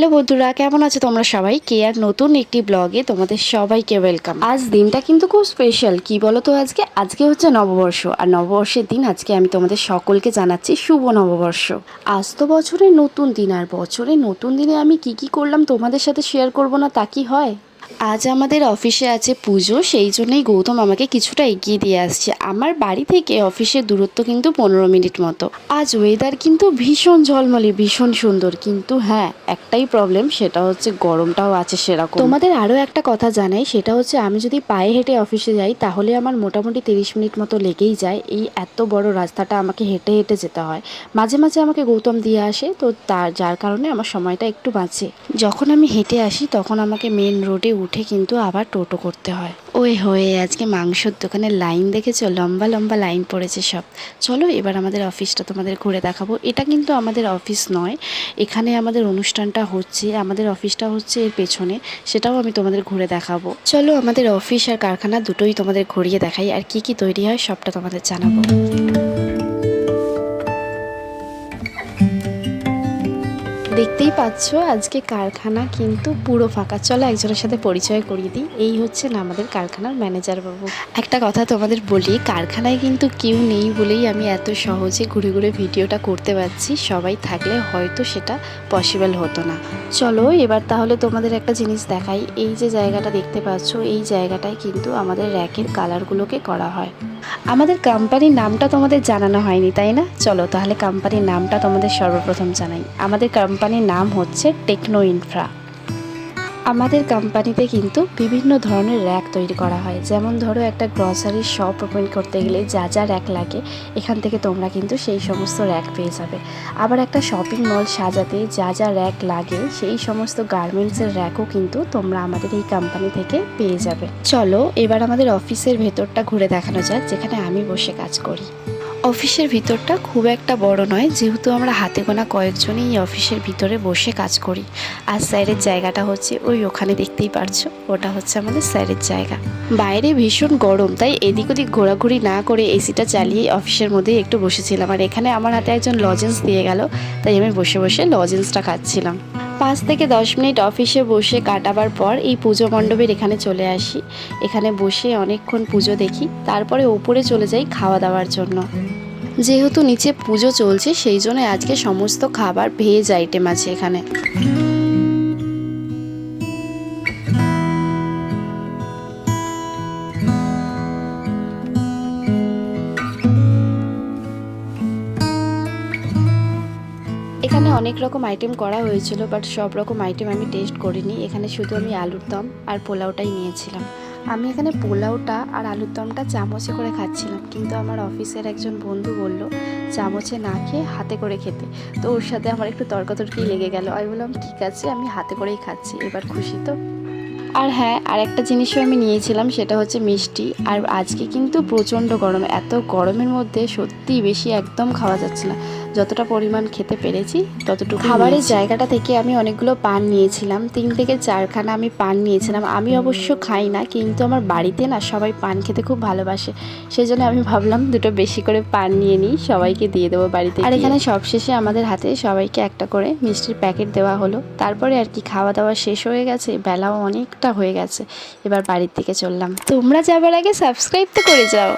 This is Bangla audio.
হ্যালো বন্ধুরা, কেমন আছো তোমরা সবাই? কে আর নতুন একটি ব্লগে তোমাদের সবাইকে ওয়েলকাম আজ দিনটা কিন্তু খুব স্পেশাল কি বলো তো আজকে? আজকে হচ্ছে নববর্ষ, আর নববর্ষের দিন আজকে আমি তোমাদের সকলকে জানাচ্ছি শুভ নববর্ষ। আজ তো বছরের নতুন দিন, আর বছরের নতুন দিনে আমি কি কি করলাম তোমাদের সাথে শেয়ার করব না তা কি হয়? আজ আমাদের অফিসে আছে পুজো, সেই জন্যই গৌতম আমাকে কিছুটা এগিয়ে দিয়ে আসছে। আমার বাড়ি থেকে অফিসের দূরত্ব কিন্তু পনেরো মিনিট মতো। আজ ওয়েদার কিন্তু ভীষণ ঝলমলে, ভীষণ সুন্দর। কিন্তু হ্যাঁ একটাই প্রবলেম সেটা হচ্ছে গরমটাও আছে সেরকম। তোমাদের আরও একটা কথা জানাই, সেটা হচ্ছে আমি যদি পায়ে হেঁটে অফিসে যাই, তাহলে আমার মোটামুটি তিরিশ মিনিট মতো লেগেই যায়। এই এত বড় রাস্তাটা আমাকে হেঁটে হেঁটে যেতে হয়। মাঝে মাঝে আমাকে গৌতম দিয়ে আসে, তো তার, যার কারণে আমার সময়টা একটু বাঁচে। যখন আমি হেঁটে আসি, তখন আমাকে মেন রোডে উঠে কিন্তু আবার টোটো করতে হয়। ওই হয়ে আজকে মাংসর দোকানের লাইন দেখেছ? লম্বা লম্বা লাইন পড়েছে সব। চলো এবার আমাদের অফিসটা তোমাদের ঘুরে দেখাবো। এটা কিন্তু আমাদের অফিস নয়। এখানে আমাদের অনুষ্ঠানটা হচ্ছে, আমাদের অফিসটা হচ্ছে এর পেছনে। সেটাও আমি তোমাদের ঘুরে দেখাবো। চলো আমাদের অফিস আর কারখানা দুটোই তোমাদের ঘুরিয়ে দেখাই। আর কি কি তৈরি হয় সবটা তোমাদের জানাব। দেখতেই পাচ্ছ, আজকে কারখানা কিন্তু পুরো ফাঁকা। চলো একজনের সাথে পরিচয় করিয়ে দিই। এই হচ্ছেন আমাদের কারখানার ম্যানেজার বাবু। একটা কথা তোমাদের বলি, কারখানায় কিন্তু কেউ নেই বলেই আমি এত সহজে ঘুরে ঘুরে ভিডিওটা করতে পারছি। সবাই থাকলে হয়তো সেটা পসিবল হতো না। চলো এবার তাহলে তোমাদের একটা জিনিস দেখাই। এই যে জায়গাটা দেখতে পাচ্ছ, এই জায়গাটায় কিন্তু আমাদের র্যাকের কালারগুলোকে করা হয়। আমাদের কোম্পানির নামটা তোমাদের জানানো হয়নি, তাই না? চলো তাহলে কোম্পানির নামটা তোমাদের সর্বপ্রথম জানাই। আমাদের কোম্পানির নাম হচ্ছে টেকনো ইনফ্রা আমাদের কোম্পানিতে কিন্তু বিভিন্ন ধরনের র্যাক তৈরি করা হয়। যেমন ধরো একটা গ্রসারির শপ ওপেন করতে গেলে যা যা র্যাক লাগে, এখান থেকে তোমরা কিন্তু সেই সমস্ত র্যাক পেয়ে যাবে। আবার একটা শপিং মল সাজাতে যা যা র্যাক লাগে, সেই সমস্ত গার্মেন্টসের র্যাকও কিন্তু তোমরা আমাদের এই কোম্পানি থেকে পেয়ে যাবে। চলো, এবার আমাদের অফিসের ভেতরটা ঘুরে দেখানো যাক, যেখানে আমি বসে কাজ করি। অফিসের ভিতরটা খুব একটা বড় নয়, যেহেতু আমরা হাতে গোনা কয়েকজনই এই অফিসের ভিতরে বসে কাজ করি। আর স্যারের জায়গাটা হচ্ছে ওই ওখানে দেখতেই পারছ, ওটা হচ্ছে আমাদের স্যারের জায়গা। বাইরে ভীষণ গরম, তাই এদিক ওদিক ঘোরাঘুরি না করে এসিটা চালিয়ে অফিসের মধ্যেই একটু বসেছিলাম। আর এখানে আমার হাতে একজন লজেন্স দিয়ে গেল, তাই আমি বসে বসে লজেন্সটা খাচ্ছিলাম। পাঁচ থেকে দশ মিনিট অফিসে বসে কাটাবার পর এই পুজো মণ্ডপের এখানে চলে আসি। এখানে বসে অনেকক্ষণ পুজো দেখি, তারপরে ওপরে চলে যাই খাওয়া দাওয়ার জন্য। যেহেতু নিচে পুজো চলছে, সেই জন্য আজকে সমস্ত খাবার ভেজ আইটেম আছে এখানে। অনেক রকম আইটেম করা হয়েছিল বাট সব রকম আইটেম আমি টেস্ট করিনি। এখানে শুধু আমি আলুর দম আর পোলাওটাই নিয়েছিলাম। আমি এখানে পোলাওটা আর আলুর দমটা চামচে করে খাচ্ছিলাম, কিন্তু আমার অফিসের একজন বন্ধু বলল, চামচে না খেয়ে হাতে করে খেতে। তো ওর সাথে আমার একটু তর্কাতর্কি লেগে গেল। আমি বললাম, ঠিক আছে, আমি হাতে করেই খাচ্ছি। এবার খুশি তো? আর হ্যাঁ আর একটা জিনিসও আমি নিয়েছিলাম সেটা হচ্ছে মিষ্টি। আর আজকে কিন্তু প্রচণ্ড গরম এত গরমের মধ্যে সত্যি বেশি একদম খাওয়া যাচ্ছে না। যতটা পরিমাণ খেতে পেরেছি ততটুকু খাবারের জায়গাটা থেকে আমি অনেকগুলো পান নিয়েছিলাম তিন থেকে চারখানা আমি পান নিয়েছিলাম। আমি অবশ্য খাই না কিন্তু আমার বাড়িতে না সবাই পান খেতে খুব ভালোবাসে। সেই জন্য আমি ভাবলাম দুটো বেশি করে পান নিয়ে নিই সবাইকে দিয়ে দেবো বাড়িতে আর এখানে সবশেষে আমাদের হাতে সবাইকে একটা করে মিষ্টির প্যাকেট দেওয়া হলো। তারপরে আর কি খাওয়া দাওয়া শেষ হয়ে গেছে বেলাও অনেকটা হয়ে গেছে। এবার বাড়ির দিকে চললাম। তোমরা যাবার আগে সাবস্ক্রাইব তো করে যাও।